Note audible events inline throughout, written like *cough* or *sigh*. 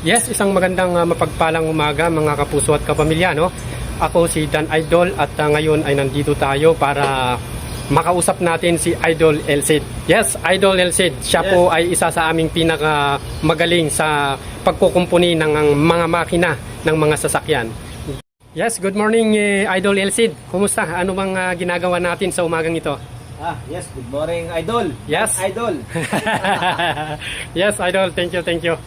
Yes, isang magandang uh, mapagpalang umaga mga kapuso at kapamilya. No? Ako si Dan Idol at uh, ngayon ay nandito tayo para makausap natin si Idol Elcid. Yes, Idol Elcid. Siya po ay isa sa aming pinaka magaling sa pagkukumpuni ng mga makina ng mga sasakyan. Yes, good morning eh, Idol Elcid. Kumusta? Ano bang uh, ginagawa natin sa umagang ito? Ah, yes, good morning, Idol. Yes. Idol. *laughs* yes, idol. Thank you, thank you.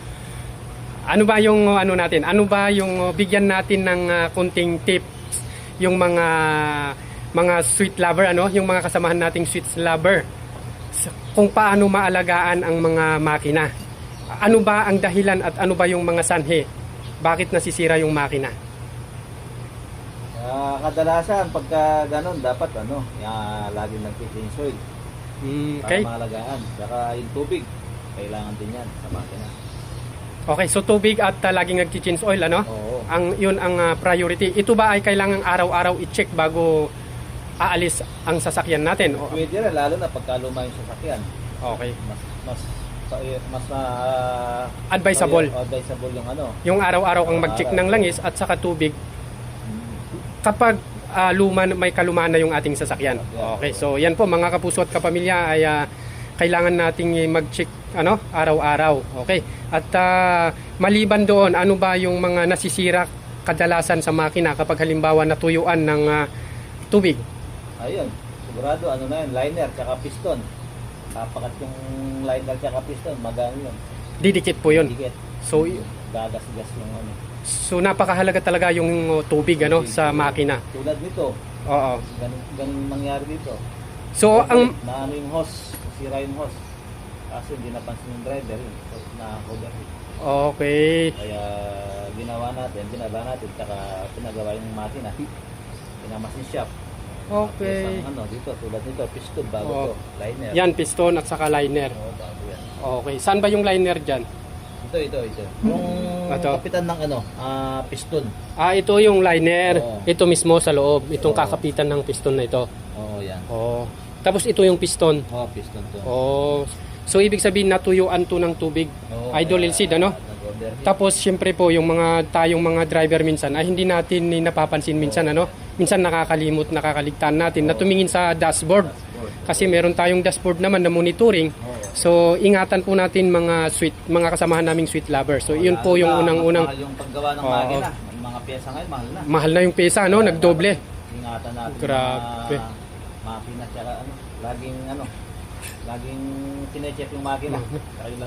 Ano ba yung uh, ano natin? Ano ba yung uh, bigyan natin ng uh, kunting tips yung mga mga sweet lover ano, yung mga kasamahan nating sweet lover kung paano maalagaan ang mga makina. Ano ba ang dahilan at ano ba yung mga sanhi? Bakit nasisira yung makina? Ah, kadalasan, pagka ganun, dapat ano, ya, lagi nagtitinch oil Mm, para Okay. maalagaan. Saka yung tubig, kailangan din yan sa makina. Okay, so tubig at uh, laging nagchi-change oil ano? Oo. Ang yun ang uh, priority. Ito ba ay kailangang araw-araw i-check bago aalis ang sasakyan natin? O- Pwede rin, lalo na pagka luma yung sasakyan. Okay. Mas, mas, mas, ah, Advisable. oh, advisable yung ano. Yung araw-araw ang mag-check ng langis at saka tubig kapag ah, luma may kalumaan na yung ating sasakyan. Okay, so yan po mga kapuso at kapamilya ay ah, kailangan nating mag-check ano araw-araw. Okay? At ah, maliban doon, ano ba yung mga nasisira kadalasan sa makina kapag halimbawa natuyuan ng ah, tubig? Ayun, sigurado, ano na yun, liner, tsaka piston. Kapakat yung liner, tsaka piston, magano yun. Didikit po yun. Dikit. So Gagas-gas yung ano. so napakahalaga talaga yung uh, tubig ano sa makina. Tulad nito, Oo. ganun, ganun nangyari dito. So ang na ano yung hose, sira yung hose. Kasi hindi napansin yung driver yun. So, na overheat. okay. Kaya ginawa natin, binaba natin, tsaka pinagawa yung makina. Pinamasin shop. Okay. Ang ano, dito, tulad nito, piston, bago Oh. to, liner. Yan piston at saka liner. Oo, bago yan. Okay. Saan ba yung liner dyan? Ito, ito, ito. Yung Ito. kapitan ng ano, ah, piston. Ah, ito yung liner. Oo. Ito mismo sa loob. Itong Oo. kakapitan ng piston na ito. Oo, yan. Oh. Tapos ito yung piston. Oo, piston to. Oh. So ibig sabihin natuyuan to ng tubig. Oo, Idol kaya LC, ano? Tapos syempre po yung mga tayong mga driver minsan ay hindi natin ni napapansin minsan ano. Minsan nakakalimot, nakakaligtaan natin na tumingin sa dashboard. Kasi meron tayong dashboard naman na monitoring. Oo. So ingatan po natin mga sweet mga kasamahan naming sweet lovers. So yun po yung na, unang-unang yung paggawa ng makina. Yung mga pyesa ngayon, mahal na. mahal na yung pesa no, nagdoble. Ingatan natin Grabe. mga makina tsaka ano, laging ano, laging sinecheck yung makina. *laughs* Kaya lang